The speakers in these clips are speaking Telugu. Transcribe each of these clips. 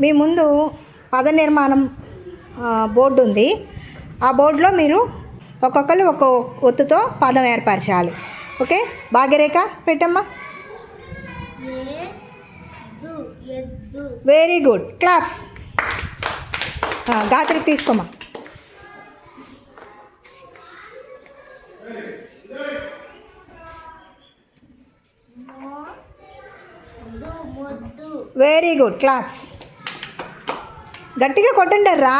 మీ ముందు పద నిర్మాణం బోర్డు ఉంది. ఆ బోర్డులో మీరు ఒక్కొక్కరు ఒక్కో ఒత్తుతో పదం ఏర్పరచాలి. ఓకే? భాగ్యరేఖ పెట్టమ్మా. వెరీ గుడ్ క్లాప్స్ గాత్రికి తీసుకోమా. వెరీ గుడ్ క్లాప్స్ గట్టిగా కొట్టండి రా.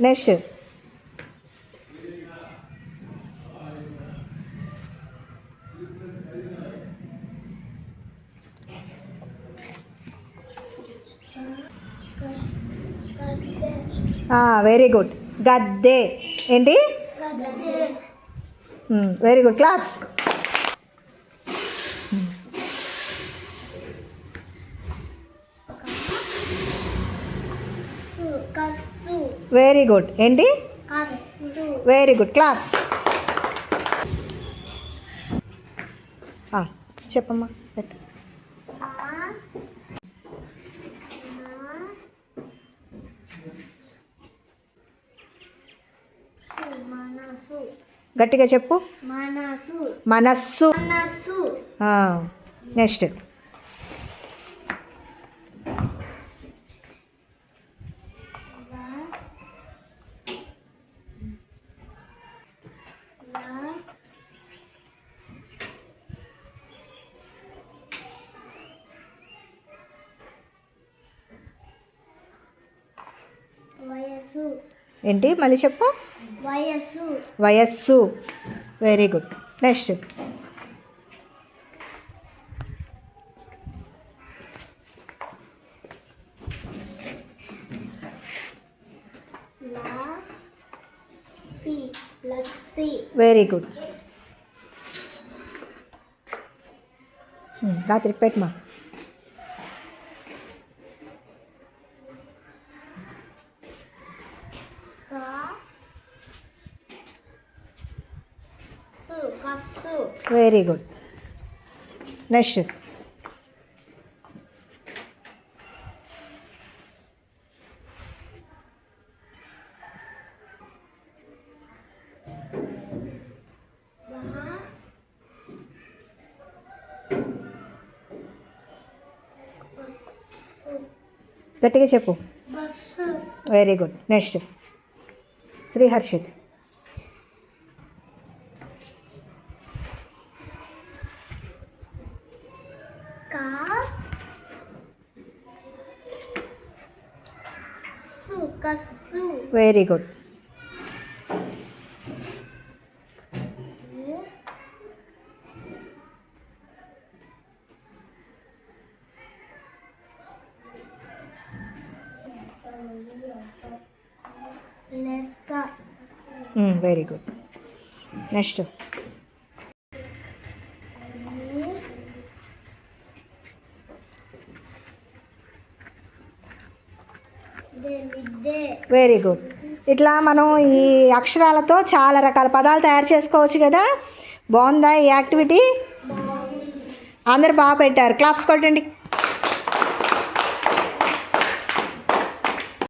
నెక్స్ట్ వెరీ గుడ్ గద్దే. ఏంటి? Very good claps very good ఏంటి? వెరీ గుడ్ క్లాప్స్ చెప్పమ్మా పెట్టు. గట్టిగా చెప్పు. మనసు. మనస్సు. మనసు నెక్స్ట్ ఏంటి? మళ్ళీ చెప్పు. వయసు వయస్సు. Very good next very good రాత్రి పెట్టమా కా సు కస్సు వెరీ గుడ్. నెక్స్ట్. గట్టిగా చెప్పు. Very good. Next. Shri Harshit కా సు కస్సు very good very good next very good ఇట్లా మనం ఈ అక్షరాలతో చాలా రకాల పదాలు తయారు చేసుకోవచ్చు కదా? బాగుందా ఈ యాక్టివిటీ? అందరు బాగా పెట్టారు. క్లాప్స్ కొట్టండి.